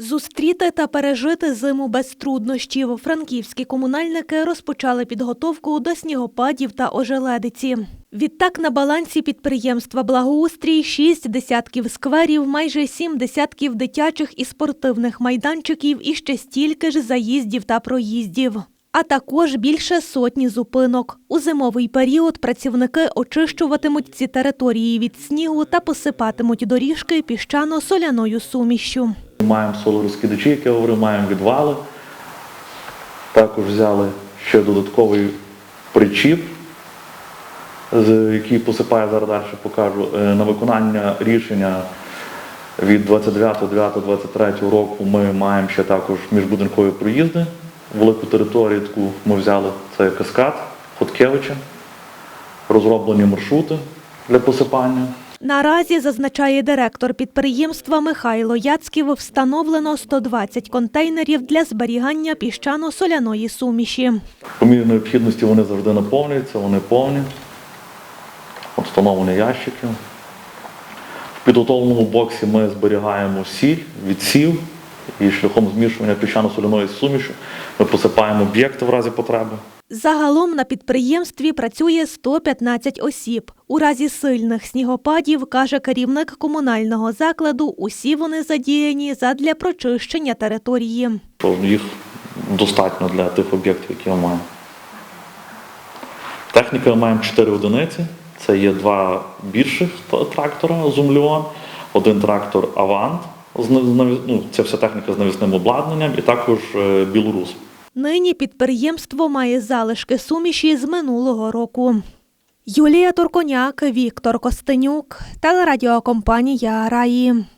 Зустріти та пережити зиму без труднощів. Франківські комунальники розпочали підготовку до снігопадів та ожеледиці. Відтак на балансі підприємства Благоустрій шість десятків скверів, майже сім десятків дитячих і спортивних майданчиків і ще стільки ж заїздів та проїздів. А також більше сотні зупинок. У зимовий період працівники очищуватимуть ці території від снігу та посипатимуть доріжки піщано-соляною сумішю. Маємо солорозкидачі, як я говорив, маємо відвали. Також взяли ще додатковий причіп, який посипає зараз далі покажу. Е, На виконання рішення від 29.09.23 року ми маємо ще також міжбудинкові проїзди. Велику територію таку ми взяли, це каскад Хоткевича, розроблені маршрути для посипання. Наразі, зазначає директор підприємства Михайло Яцьків, встановлено 120 контейнерів для зберігання піщано-соляної суміші. По мірі необхідності вони завжди наповнюються, вони повні. Встановлені ящики. В підготовленому боксі ми зберігаємо сіль, відсів і шляхом змішування піщано-соляної суміші ми посипаємо об'єкти в разі потреби. Загалом на підприємстві працює 115 осіб. У разі сильних снігопадів, каже керівник комунального закладу, усі вони задіяні задля прочищення території. Що їх достатньо для тих об'єктів, які ми маємо. Техніки ми маємо 4 одиниці. Це є два більших трактора Зумліон, один трактор Авант. ну, Це вся техніка з навісним обладнанням, і також е, Білорус. Нині підприємство має залишки суміші з минулого року. Юлія Турконяк, Віктор Костенюк, телерадіокомпанія Раї.